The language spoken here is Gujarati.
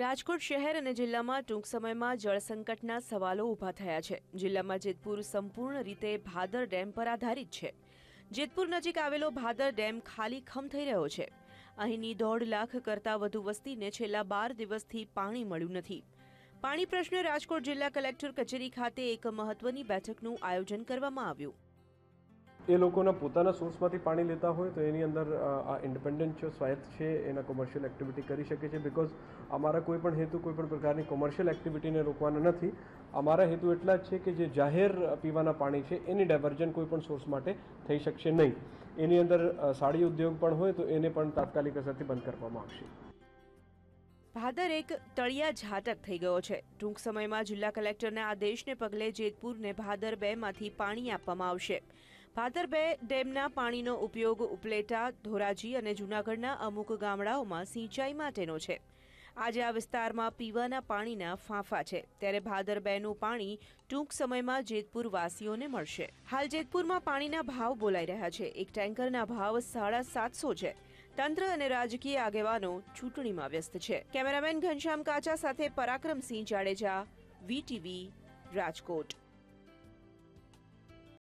રાજકોટ શહેર અને જિલ્લામાં ટૂંક સમયમાં જળ સંકટના સવાલો ઊભા થયા છે. જિલ્લામાં જેતપુર સંપૂર્ણ રીતે ભાદર ડેમ પર આધારિત છે. જેતપુર નજીક આવેલો ભાદર ડેમ ખાલી ખમ થઈ રહ્યો છે. અહીંની દોઢ લાખ કરતાં વધુ વસ્તીને છેલ્લા બાર દિવસથી પાણી મળ્યું નથી. પાણી પ્રશ્ને રાજકોટ જિલ્લા કલેક્ટર કચેરી ખાતે એક મહત્વની બેઠકનું આયોજન કરવામાં આવ્યું. એ લોકોના પોતાના સોર્સમાંથી પાણી લેતા હોય તો એની અંદર આ ઇન્ડિપેન્ડન્ટ છે સ્વાયત્ત છે એના કોમર્શિયલ એક્ટિવિટી કરી શકે છે બિકોઝ અમારા કોઈ પણ હેતુ, કોઈ પણ પ્રકારની કોમર્શિયલ એક્ટિવિટીને રોકવાના નથી. અમારા હેતુ એટલા જ છે કે જે જાહેર પીવાના પાણી છે એની ડાયવર્જન કોઈ પણ સોર્સ માટે થઈ શકશે નહીં. એની અંદર સાડી ઉદ્યોગ પણ હોય તો એને પણ તાત્કાલિક અસરથી બંધ કરવામાં આવશે. ભાદર એક તળિયા ઝાટક થઈ ગયો છે. ટૂંક સમયમાં જિલ્લા કલેક્ટરના આદેશને પગલે જેતપુરને ભાદર બે માંથી પાણી આપવામાં આવશે. ભાદર બે ડેમના પાણીનો ઉપયોગ ઉપલેટા, ધોરાજી અને જૂનાગઢના અમુક ગામડાઓમાં સિંચાઈ માટેનો છે. આજે આ વિસ્તારમાં પીવાના પાણીના ફાંફા છે. ત્યારે ભાદર બેનું પાણી ટૂંક સમયમાં જેતપુર વાસીઓને મળશે. હાલ જેતપુરમાં પાણીના ભાવ બોલાઈ રહ્યા છે. એક ટેન્કરના ભાવ સાડા સાતસો છે. તંત્ર અને રાજકીય આગેવાનો ચૂંટણીમાં વ્યસ્ત છે. કેમેરામેન ઘનશ્યામ કાચા સાથે પરાક્રમસિંહ જાડેજા, વીટીવી, રાજકોટ.